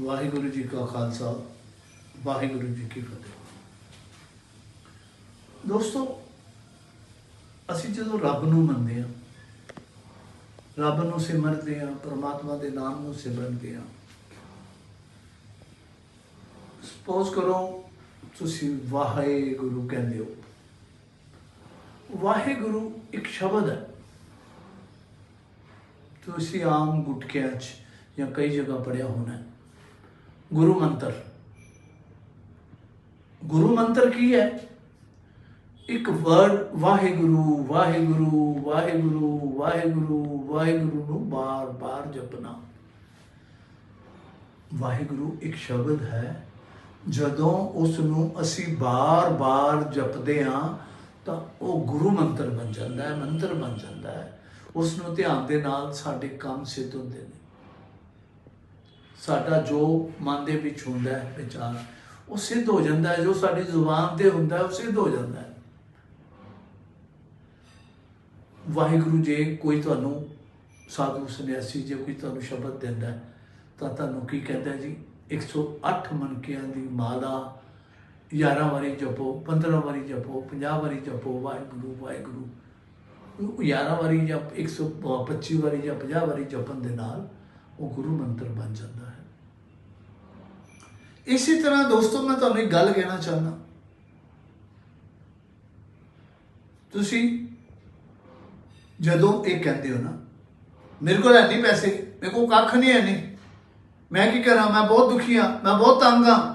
ਵਾਹਿਗੁਰੂ ਜੀ ਕਾ ਖਾਲਸਾ, ਵਾਹਿਗੁਰੂ ਜੀ ਕੀ ਫਤਿਹ। ਦੋਸਤੋ, ਅਸੀਂ ਜਦੋਂ ਰੱਬ ਨੂੰ ਮੰਨਦੇ ਹਾਂ, ਰੱਬ ਨੂੰ ਸਿਮਰਦੇ ਹਾਂ, ਪਰਮਾਤਮਾ ਦੇ ਨਾਮ ਨੂੰ ਸਿਮਰਦੇ ਹਾਂ ਸਪੋਜ਼ ਕਰੋ ਤੁਸੀਂ ਵਾਹਿਗੁਰੂ ਕਹਿੰਦੇ ਹੋ। ਵਾਹਿਗੁਰੂ ਇੱਕ ਸ਼ਬਦ ਹੈ। ਤੁਸੀਂ ਆਮ ਗੁਟਕਿਆਂ 'ਚ ਜਾਂ ਕਈ ਜਗ੍ਹਾ ਪੜਿਆ ਹੋਣਾ ਗੁਰੂ ਮੰਤਰ। ਗੁਰੂ ਮੰਤਰ ਕੀ ਹੈ? ਇੱਕ ਵਰਡ ਵਾਹਿਗੁਰੂ ਵਾਹਿਗੁਰੂ ਵਾਹਿਗੁਰੂ ਵਾਹਿਗੁਰੂ ਵਾਹਿਗੁਰੂ ਨੂੰ ਬਾਰ-ਬਾਰ ਜਪਣਾ। ਵਾਹਿਗੁਰੂ ਇੱਕ ਸ਼ਬਦ ਹੈ। ਜਦੋਂ ਉਸ ਨੂੰ ਅਸੀਂ ਬਾਰ-ਬਾਰ ਜਪਦੇ ਹਾਂ, ਤਾਂ ਉਹ ਗੁਰੂ ਮੰਤਰ ਬਣ ਜਾਂਦਾ ਹੈ, ਮੰਤਰ ਬਣ ਜਾਂਦਾ ਹੈ। ਉਸ ਨੂੰ ਧਿਆਨ ਦੇ ਨਾਲ ਸਾਡੇ ਕੰਮ ਸਿੱਧ ਹੁੰਦੇ ਨੇ। ਸਾਡਾ ਜੋ ਮਨ ਦੇ ਵਿੱਚ ਹੁੰਦਾ ਹੈ, ਵਿਚਾਰ, ਉਹ ਸਿੱਧ ਹੋ ਜਾਂਦਾ ਹੈ। ਜੋ ਸਾਡੀ ਜ਼ੁਬਾਨ ਤੇ ਹੁੰਦਾ ਹੈ, ਉਹ ਸਿੱਧ ਹੋ ਜਾਂਦਾ ਹੈ। ਵਾਹਿਗੁਰੂ ਜੇ ਕੋਈ ਤੁਹਾਨੂੰ ਸਾਧੂ ਸੰਨਿਆਸੀ ਜੇ ਕੋਈ ਤੁਹਾਨੂੰ ਸ਼ਬਦ ਦਿੰਦਾ ਤਾਂ ਤੁਹਾਨੂੰ ਕੀ ਕਹਿੰਦਾ ਹੈ ਜੀ? 108 ਮਨਕਿਆਂ ਦੀ ਮਾਲਾ 11 ਵਾਰੀ ਜਪੋ 15 ਵਾਰੀ ਜਪੋ 50 ਵਾਰੀ ਜਪੋ, ਵਾਹਿਗੁਰੂ ਵਾਹਿਗੁਰੂ। 11 ਵਾਰੀ ਜਾਂ 125 ਵਾਰੀ ਜਾਂ 50 ਵਾਰੀ ਜਪਣ ਦੇ ਨਾਲ ਉਹ ਗੁਰੂ ਮੰਤਰ ਬਣ ਜਾਂਦਾ ਹੈ ਇਸੇ ਤਰ੍ਹਾਂ ਦੋਸਤੋ ਮੈਂ ਤੁਹਾਨੂੰ ਇੱਕ ਗੱਲ ਕਹਿਣਾ ਚਾਹੁੰਦਾ ਤੁਸੀਂ ਜਦੋਂ ਇਹ ਕਹਿੰਦੇ ਹੋ ਨਾ ਮੇਰੇ ਕੋਲ ਹੈ ਨਹੀਂ ਪੈਸੇ ਮੇਰੇ ਕੋਲ ਕੱਖ ਨਹੀਂ ਹੈ ਨਹੀਂ ਮੈਂ ਕੀ ਕਰਾਂ ਮੈਂ ਬਹੁਤ ਦੁਖੀ ਹਾਂ ਮੈਂ ਬਹੁਤ ਤੰਗ ਹਾਂ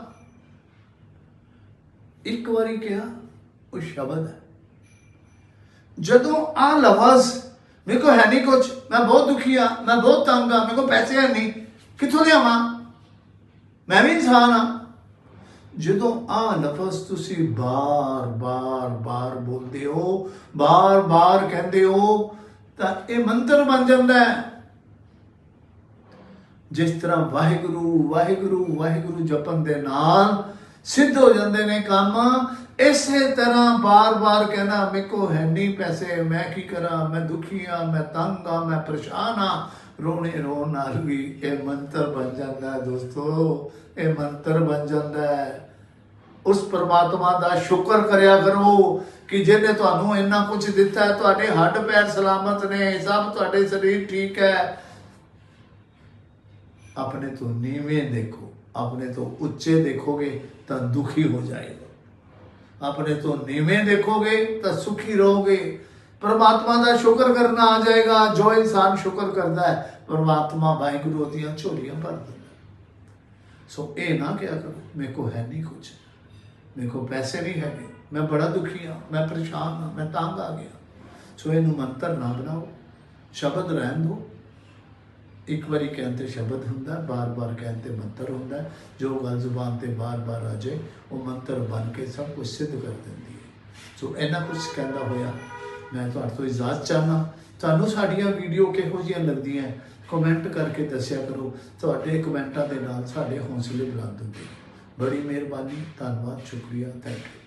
ਇੱਕ ਵਾਰੀ ਕਿਹਾ ਉਹ ਸ਼ਬਦ ਹੈ ਜਦੋਂ ਆ ਲਫ਼ਜ਼ ਮੇਰੇ ਕੋਲ ਹੈ ਨਹੀਂ ਕੁਝ ਮੈਂ ਬਹੁਤ ਦੁਖੀ ਹਾਂ, ਮੈਂ ਬਹੁਤ ਤੰਗ ਹਾਂ, ਮੇਰੇ ਕੋਲ ਪੈਸੇ ਹੈ ਨਹੀਂ ਕਿੱਥੋਂ ਲਿਆਵਾਂ? ਮੈਂ ਵੀ ਇਨਸਾਨ ਹਾਂ। ਜਦੋਂ ਆ ਲਫ਼ਜ਼ ਤੁਸੀਂ ਬਾਰ ਬਾਰ ਬਾਰ ਬੋਲਦੇ ਹੋ, ਬਾਰ ਬਾਰ ਕਹਿੰਦੇ ਹੋ, ਤਾਂ ਇਹ ਮੰਤਰ ਬਣ ਜਾਂਦਾ ਹੈ। ਜਿਸ ਤਰ੍ਹਾਂ ਵਾਹਿਗੁਰੂ ਵਾਹਿਗੁਰੂ ਵਾਹਿਗੁਰੂ ਜਪਣ ਦੇ ਨਾਲ ਸਿੱਧ ਹੋ ਜਾਂਦੇ ਨੇ ਕੰਮ। ਇਸੇ ਤਰ੍ਹਾਂ ਬਾਰ-ਬਾਰ ਕਹਿਣਾ ਮੇਰੇ ਕੋ ਹੈ ਨਹੀਂ ਪੈਸੇ, ਮੈਂ ਕੀ ਕਰਾਂ? ਮੈਂ ਦੁਖੀ ਆ ਮੈਂ ਤੰਗ ਆ, ਮੈਂ ਪਰੇਸ਼ਾਨ ਆ। ਰੋਣੇ ਰੋਣ ਨਾਲ ਵੀ ਇਹ ਮੰਤਰ ਬਣ ਜਾਂਦਾ ਹੈ ਦੋਸਤੋ। ਇਹ ਮੰਤਰ ਬਣ ਜਾਂਦਾ ਹੈ। ਉਸ ਪਰਮਾਤਮਾ ਦਾ ਸ਼ੁਕਰ ਕਰਿਆ ਕਰੋ ਕਿ ਜਿਹਨੇ ਤੁਹਾਨੂੰ ਇੰਨਾ ਕੁਝ ਦਿੱਤਾ ਹੈ, ਤੁਹਾਡੇ ਹੱਡ ਪੈਰ ਸਲਾਮਤ ਨੇ, ਸਭ ਤੁਹਾਡੇ ਸਰੀਰ ਠੀਕ ਹੈ। ਆਪਣੇ ਤੋਂ ਨੀਵੇਂ ਦੇਖੋ। ਆਪਣੇ ਤੋਂ ਉੱਚੇ ਦੇਖੋਗੇ ਤਾਂ ਦੁਖੀ ਹੋ ਜਾਏਗਾ। ਆਪਣੇ ਤੋਂ ਨੀਵੇਂ ਦੇਖੋਗੇ ਤਾਂ ਸੁਖੀ ਰਹੋਗੇ। ਪਰਮਾਤਮਾ ਦਾ ਸ਼ੁਕਰ ਕਰਨਾ ਆ ਜਾਏਗਾ, ਜੋ ਇਨਸਾਨ ਸ਼ੁਕਰ ਕਰਦਾ ਹੈ, ਪਰਮਾਤਮਾ ਵਾਹਿਗੁਰੂ ਦੀਆਂ ਝੋਲੀਆਂ ਭਰ ਦਿੰਦਾ ਸੋ ਇਹ ਨਾ ਕਿਹਾ ਕਰੋ, ਮੇਰੇ ਕੋ ਹੈ ਨਹੀਂ ਕੁਝ ਮੇਰੇ ਕੋ ਪੈਸੇ ਨਹੀਂ ਹੈਗੇ। ਮੈਂ ਬੜਾ ਦੁਖੀ ਹਾਂ, ਮੈਂ ਪਰੇਸ਼ਾਨ ਹਾਂ, ਮੈਂ ਤੰਗ ਆ ਗਿਆ। ਸੋ ਇਹਨੂੰ ਮੰਤਰ ਨਾ ਬਣਾਓ, ਸ਼ਬਦ ਰਹਿਣ ਦਿਓ। ਇੱਕ ਵਾਰੀ ਕਹਿਣ ਤੇ ਸ਼ਬਦ ਹੁੰਦਾ, ਬਾਰ-ਬਾਰ ਕਹਿਣ ਤੇ ਮੰਤਰ ਹੁੰਦਾ, ਜੋ ਗੱਲ ਜ਼ੁਬਾਨ ਤੇ ਬਾਰ-ਬਾਰ ਆ ਜਾਏ, ਉਹ ਮੰਤਰ ਬਣ ਕੇ ਸਭ ਕੁਝ ਸਿੱਧ ਕਰ ਦਿੰਦੀ ਹੈ। ਸੋ ਇਹਨਾਂ ਕੁਝ ਕਹਿੰਦਾ ਹੋਇਆ, ਮੈਂ ਤੁਹਾਡੇ ਤੋਂ ਇਜਾਜ਼ਤ ਚਾਹਨਾ ਤੁਹਾਨੂੰ ਸਾਡੀਆਂ ਵੀਡੀਓ ਕਿਹੋ ਜਿਹੀਆਂ ਲੱਗਦੀਆਂ ਕਮੈਂਟ ਕਰਕੇ ਦੱਸਿਆ ਕਰੋ। ਤੁਹਾਡੇ ਕਮੈਂਟਾਂ ਦੇ ਨਾਲ ਸਾਡੇ ਹੌਸਲੇ ਬੁਲੰਦ ਹੁੰਦੇ ਬੜੀ ਮਿਹਰਬਾਨੀ, ਧੰਨਵਾਦ, ਸ਼ੁਕਰੀਆ ਥੈਂਕ ਯੂ